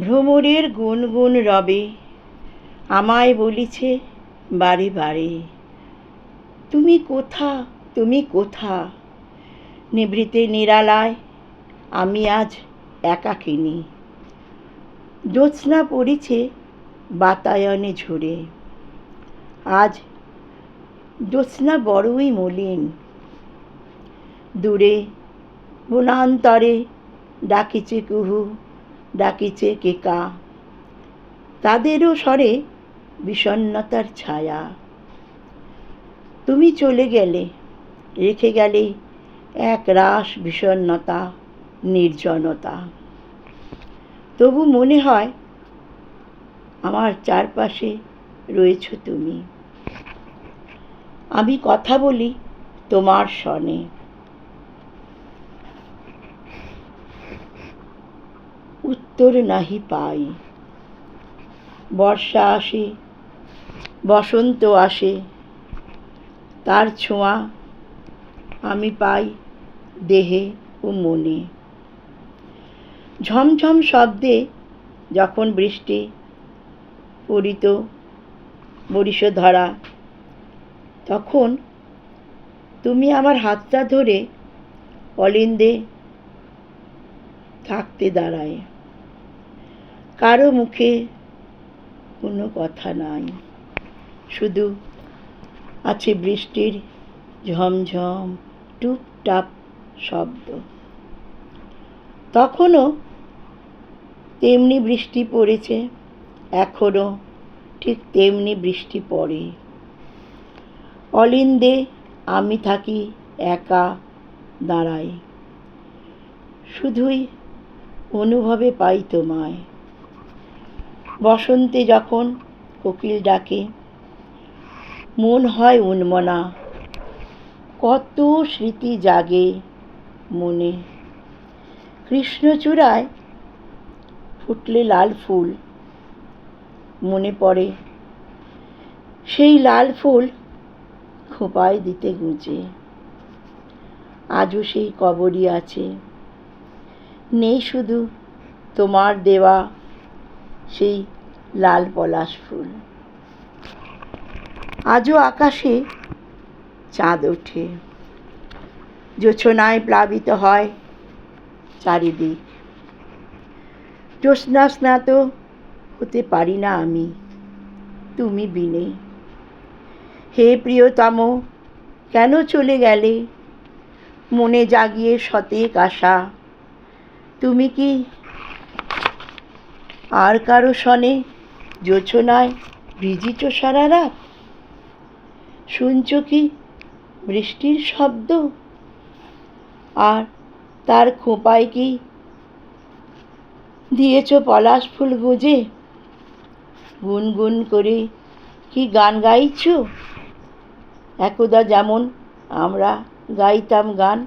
ভ্রমরের গুনগুন রবে, আমায় বলিছে, বারে বারে, তুমি কোথা তুমি কোথা? নিভৃতে নিরালায়, আমি আজ একাকিনী জ্যোৎস্না পড়িছে বাতায়নে ঝরে আজ জ্যোৎস্না বড়ই মলিন। দূরে বনান্তরে ডাকিছে কুহু ডাকিছে কেকা তাদেরও স্বরে বিষণ্ণতার ছায়া। তুমি চলে গেলে, রেখে গেলে এক রাস বিষণ্ণতা নির্জনতা। তবু মনে হয় আমার চারপাশে রয়েছ তুমি। আমি কথা বলি তোমার সনে উত্তর নাহি পাই। বর্ষা আসে, বসন্ত আসে, তার ছোঁয়া আমি পাই দেহে ও মনে। ঝমঝম শব্দে যখন বৃষ্টি পড়িত বরিশ ধরা তখন তুমি আমার হাতটা ধরে অলিন্দে থাকতে দাঁড়ায়। কারও মুখে কোনো কথা নাই। শুধু আছে বৃষ্টির ঝমঝম, টুপটাপ শব্দ। তখনও তেমনি বৃষ্টি পড়েছে, এখনও ঠিক তেমনি বৃষ্টি পড়ে। অলিন্দে আমি থাকি একা দাঁড়াই শুধুই অনুভবে পাই তোমায়। বসন্তে যখন কোকিল ডাকে, মন হয় উন্মনা, কত স্মৃতি জাগে মনে। কৃষ্ণচূড়ায় ফুটলে লাল ফুল মনে পড়ে, সেই লাল ফুল খোঁপায় দিতে গুঁজে। আজও সেই কবরই আছে, নেই শুধু তোমার দেওয়া সেই লাল পলাশ ফুল। আজও আকাশে চাঁদ ওঠে। জোছনায় প্লাবিত হয় চারিদিক। জ্যোৎস্না স্নাত হতে পারি না আমি, তুমি বিনে। হে প্রিয়তম, কেন চলে গেলে? মনে জাগিয়ে সতেক আশা। তুমি কি আর কারও সনে জোছনায় ভিজিছ সারা রাত? শুনছ কি বৃষ্টির শব্দ? আর তার খোঁপায় কি দিয়েছ পলাশ ফুল গুঁজে? গুনগুন করে কি গান গাইছ? একদা যেমন আমরা গাইতাম গান,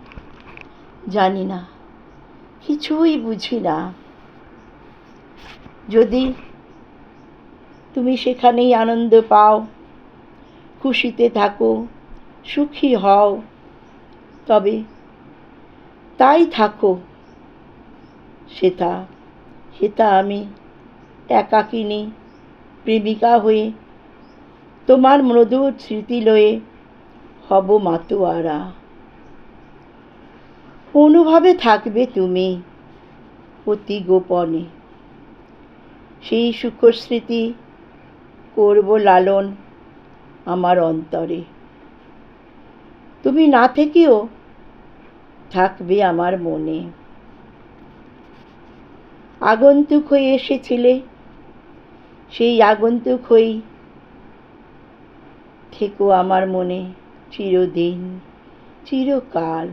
জানি না, কিছুই বুঝি না। যদি তুমি সেখানেই আনন্দ পাও, খুশিতে থাকো, সুখী হও, তবে তাই থাকো। সেটা সেটা আমি একাকিনী প্রেমিকা হয়ে তোমার মধুর স্মৃতি লয়ে হব মাতোয়ারা। অনুভবে থাকবে তুমি অতি গোপনে। সেই স্মৃতি করব লালন আমার অন্তরে। তুমি না থেকেও থাকবে আমার মনে। আগন্তুক হয়ে এসেছিলে, সেই আগন্তুক হয়েই থেকো আমার মনে চিরদিন, চিরকাল।